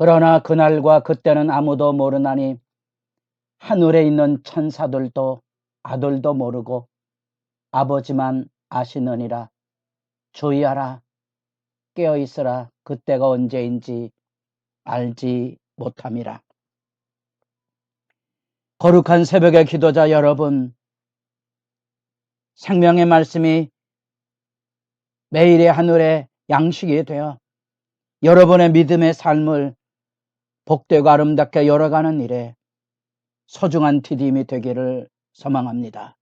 그러나 그날과 그때는 아무도 모르나니 하늘에 있는 천사들도 아들도 모르고 아버지만 아시느니라. 주의하라. 깨어 있으라. 그때가 언제인지 알지 못함이라. 거룩한 새벽의 기도자 여러분 생명의 말씀이 매일의 하늘의 양식이 되어 여러분의 믿음의 삶을 복되고 아름답게 열어가는 일에 소중한 디딤이 되기를 소망합니다.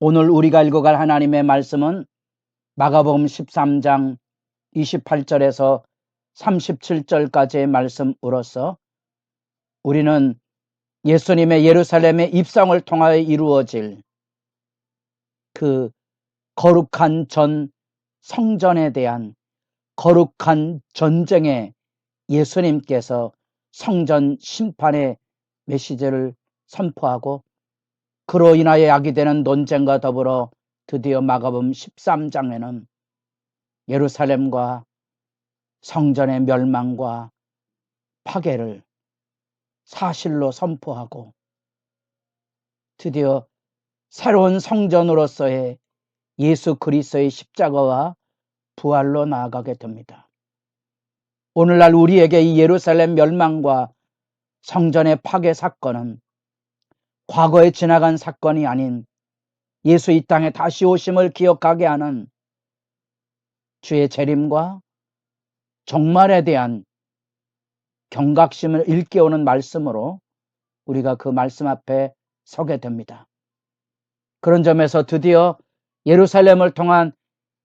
오늘 우리가 읽어갈 하나님의 말씀은 마가복음 13장 28절에서 37절까지의 말씀으로서 우리는 예수님의 예루살렘의 입성을 통하여 이루어질 그 거룩한 전 성전에 대한 거룩한 전쟁에 예수님께서 성전 심판의 메시지를 선포하고 그로 인하여 야기되는 논쟁과 더불어 드디어 마가복음 13장에는 예루살렘과 성전의 멸망과 파괴를 사실로 선포하고 드디어 새로운 성전으로서의 예수 그리스도의 십자가와 부활로 나아가게 됩니다. 오늘날 우리에게 이 예루살렘 멸망과 성전의 파괴 사건은 과거에 지나간 사건이 아닌 예수 이 땅에 다시 오심을 기억하게 하는 주의 재림과 종말에 대한 경각심을 일깨우는 말씀으로 우리가 그 말씀 앞에 서게 됩니다. 그런 점에서 드디어 예루살렘을 통한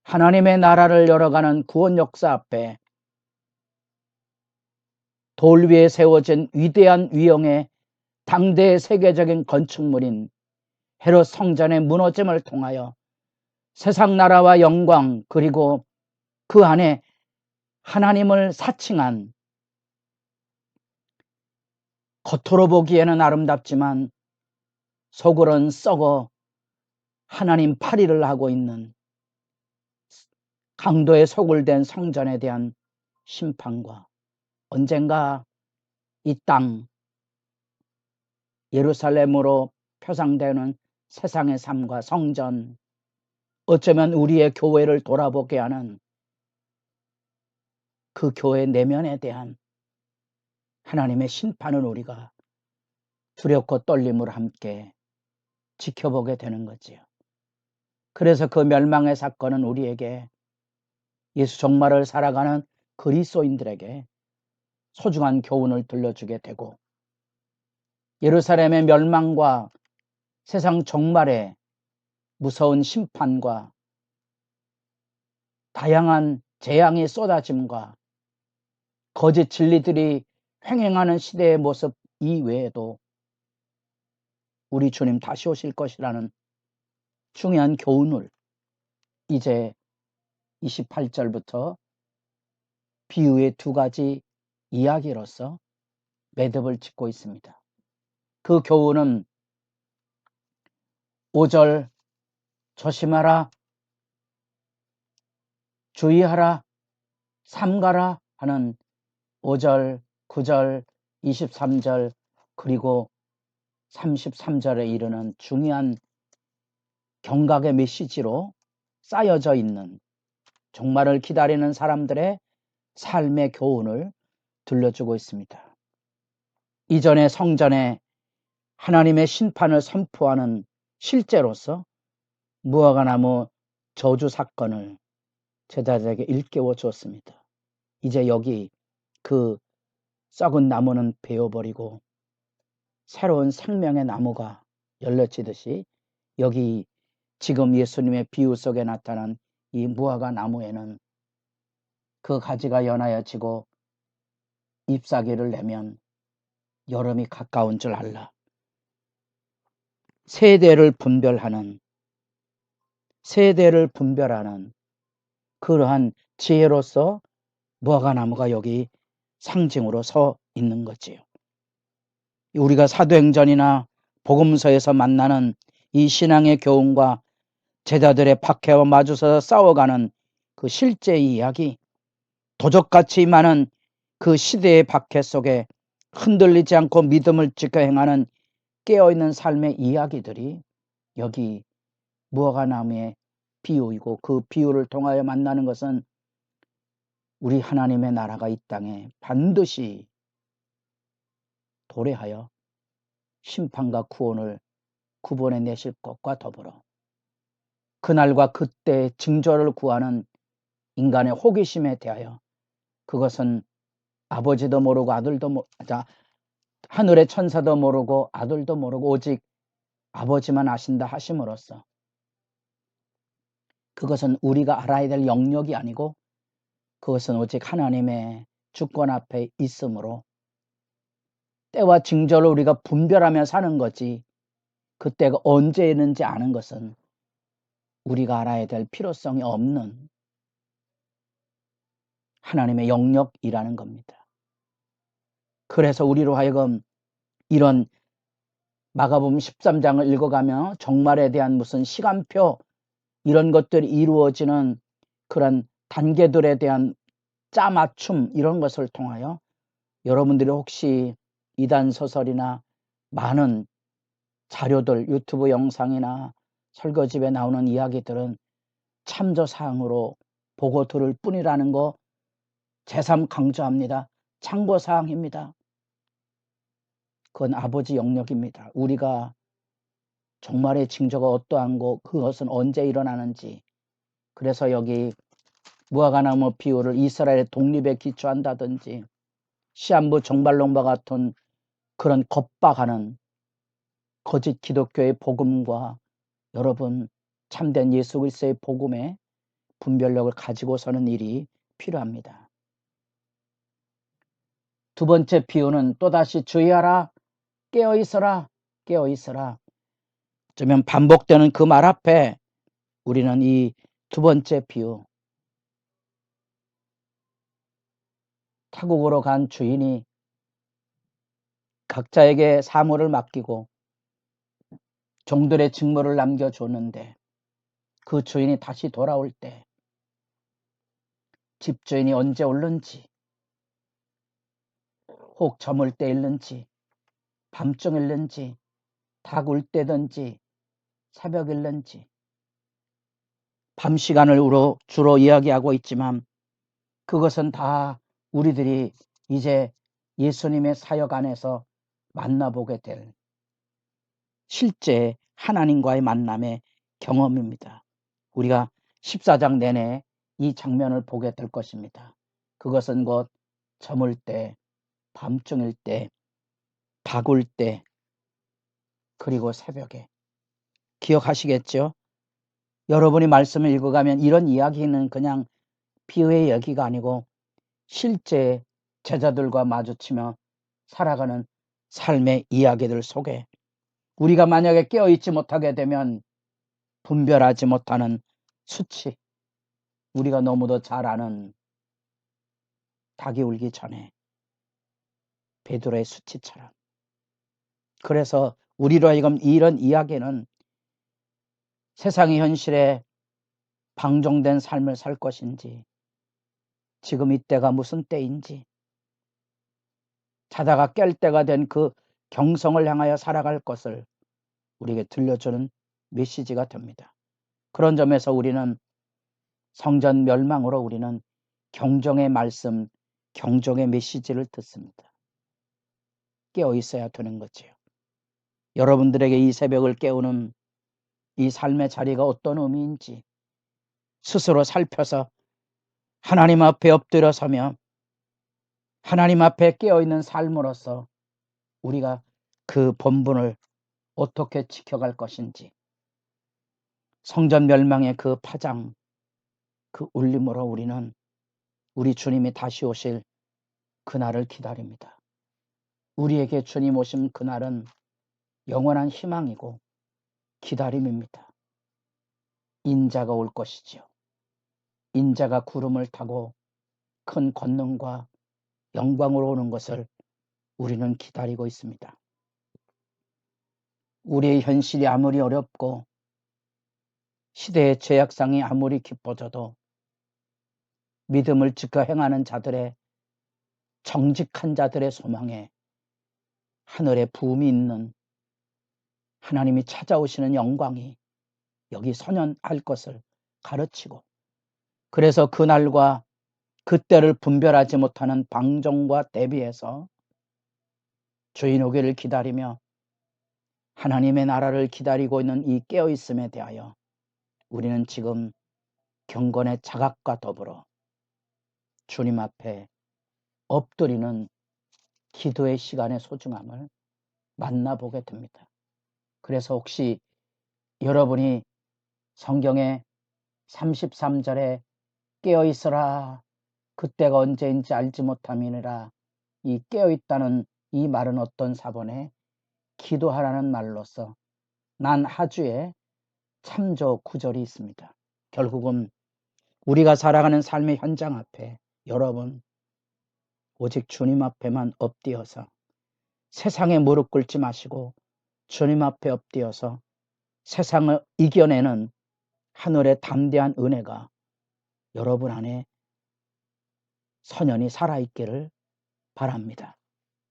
하나님의 나라를 열어가는 구원 역사 앞에 돌 위에 세워진 위대한 위용의 당대의 세계적인 건축물인 헤롯 성전의 무너짐을 통하여 세상 나라와 영광 그리고 그 안에 하나님을 사칭한 겉으로 보기에는 아름답지만 속으로는 썩어 하나님 파리를 하고 있는 강도의 소굴된 성전에 대한 심판과 언젠가 이 땅 예루살렘으로 표상되는 세상의 삶과 성전 어쩌면 우리의 교회를 돌아보게 하는 그 교회 내면에 대한 하나님의 심판을 우리가 두렵고 떨림으로 함께 지켜보게 되는 거지요. 그래서 그 멸망의 사건은 우리에게 예수 정말을 살아가는 그리스도인들에게 소중한 교훈을 들려주게 되고 예루살렘의 멸망과 세상 종말의 무서운 심판과 다양한 재앙의 쏟아짐과 거짓 진리들이 횡행하는 시대의 모습 이외에도 우리 주님 다시 오실 것이라는 중요한 교훈을 이제 28절부터 비유의 두 가지 이야기로서 매듭을 짓고 있습니다. 그 교훈은 5절 조심하라, 주의하라, 삼가라 하는 5절, 9절, 23절 그리고 33절에 이르는 중요한 경각의 메시지로 쌓여져 있는 종말을 기다리는 사람들의 삶의 교훈을 들려주고 있습니다. 이전에 성전에 하나님의 심판을 선포하는 실제로서 무화과 나무 저주 사건을 제자들에게 일깨워 주었습니다. 이제 여기 그 썩은 나무는 베어버리고 새로운 생명의 나무가 열려지듯이 여기 지금 예수님의 비유 속에 나타난 이 무화과 나무에는 그 가지가 연하여지고 잎사귀를 내면 여름이 가까운 줄 알라. 세대를 분별하는 세대를 분별하는 그러한 지혜로서 무화과 나무가 여기 상징으로 서 있는 거지요. 우리가 사도행전이나 복음서에서 만나는 이 신앙의 교훈과 제자들의 박해와 마주서 싸워가는 그 실제 이야기, 도적같이 많은 그 시대의 박해 속에 흔들리지 않고 믿음을 지켜 행하는 깨어있는 삶의 이야기들이 여기 무화과 나무의 비유이고 그 비유를 통하여 만나는 것은 우리 하나님의 나라가 이 땅에 반드시 도래하여 심판과 구원을 구분해 내실 것과 더불어 그날과 그때의 징조를 구하는 인간의 호기심에 대하여 그것은 아버지도 모르고 아들도 모, 자, 하늘의 천사도 모르고 아들도 모르고 오직 아버지만 아신다 하심으로써 그것은 우리가 알아야 될 영역이 아니고 그것은 오직 하나님의 주권 앞에 있으므로 때와 징조를 우리가 분별하며 사는 거지 그때가 언제 있는지 아는 것은 우리가 알아야 될 필요성이 없는 하나님의 영역이라는 겁니다. 그래서 우리로 하여금 이런 마가복음 13장을 읽어가며 정말에 대한 무슨 시간표 이런 것들이 이루어지는 그런 단계들에 대한 짜맞춤 이런 것을 통하여 여러분들이 혹시 이단 소설이나 많은 자료들 유튜브 영상이나 설거집에 나오는 이야기들은 참조 사항으로 보고 들을 뿐이라는 거 제3 강조합니다. 참고 사항입니다. 그건 아버지 영역입니다. 우리가 정말의 징조가 어떠한 거 그것은 언제 일어나는지 그래서 여기 무화과나무 비유를 이스라엘의 독립에 기초한다든지 시한부 정발롱과 같은 그런 겁박하는 거짓 기독교의 복음과 여러분 참된 예수 그리스도의 복음의 분별력을 가지고 서는 일이 필요합니다. 두 번째 비유는 또다시 주의하라 깨어 있어라 깨어 있어라. 어쩌면 반복되는 그 말 앞에 우리는 이 두 번째 비유. 타국으로 간 주인이 각자에게 사물을 맡기고 종들의 직무를 남겨줬는데 그 주인이 다시 돌아올 때 집주인이 언제 올는지 혹 저물 때 일는지 밤중 일는지 닭울 때든지 새벽 일는지 밤 시간을 주로 이야기하고 있지만 그것은 다 우리들이 이제 예수님의 사역 안에서 만나보게 될 실제 하나님과의 만남의 경험입니다. 우리가 14장 내내 이 장면을 보게 될 것입니다. 그것은 곧 저물 때, 밤중일 때, 다굴 때, 그리고 새벽에. 기억하시겠죠? 여러분이 말씀을 읽어가면 이런 이야기는 그냥 비유의 얘기가 아니고 실제 제자들과 마주치며 살아가는 삶의 이야기들 속에 우리가 만약에 깨어있지 못하게 되면 분별하지 못하는 수치, 우리가 너무도 잘 아는 닭이 울기 전에 베드로의 수치처럼. 그래서 우리로 하여금 이런 이야기는 세상의 현실에 방종된 삶을 살 것인지 지금 이때가 무슨 때인지 자다가 깰 때가 된 그 경성을 향하여 살아갈 것을 우리에게 들려주는 메시지가 됩니다. 그런 점에서 우리는 성전 멸망으로 우리는 경종의 말씀, 경종의 메시지를 듣습니다. 깨어 있어야 되는 거지요. 여러분들에게 이 새벽을 깨우는 이 삶의 자리가 어떤 의미인지 스스로 살펴서 하나님 앞에 엎드려 서며 하나님 앞에 깨어있는 삶으로서 우리가 그 본분을 어떻게 지켜갈 것인지 성전 멸망의 그 파장, 그 울림으로 우리는 우리 주님이 다시 오실 그날을 기다립니다. 우리에게 주님 오신 그날은 영원한 희망이고 기다림입니다. 인자가 올 것이지요. 인자가 구름을 타고 큰 권능과 영광으로 오는 것을 우리는 기다리고 있습니다. 우리의 현실이 아무리 어렵고 시대의 죄악상이 아무리 깊어져도 믿음을 지켜 행하는 자들의 정직한 자들의 소망에 하늘에 부음이 있는 하나님이 찾아오시는 영광이 여기 선연할 것을 가르치고 그래서 그날과 그때를 분별하지 못하는 방종과 대비해서 주인 오기를 기다리며 하나님의 나라를 기다리고 있는 이 깨어있음에 대하여 우리는 지금 경건의 자각과 더불어 주님 앞에 엎드리는 기도의 시간의 소중함을 만나보게 됩니다. 그래서 혹시 여러분이 성경의 33절에 깨어 있어라 그때가 언제인지 알지 못함이니라 이 깨어 있다는 이 말은 어떤 사본에 기도하라는 말로서 난 하주에 참조 구절이 있습니다. 결국은 우리가 살아가는 삶의 현장 앞에 여러분 오직 주님 앞에만 엎드어서 세상에 무릎 꿇지 마시고 주님 앞에 엎드어서 세상을 이겨내는 하늘의 담대한 은혜가 여러분 안에 선연히 살아있기를 바랍니다.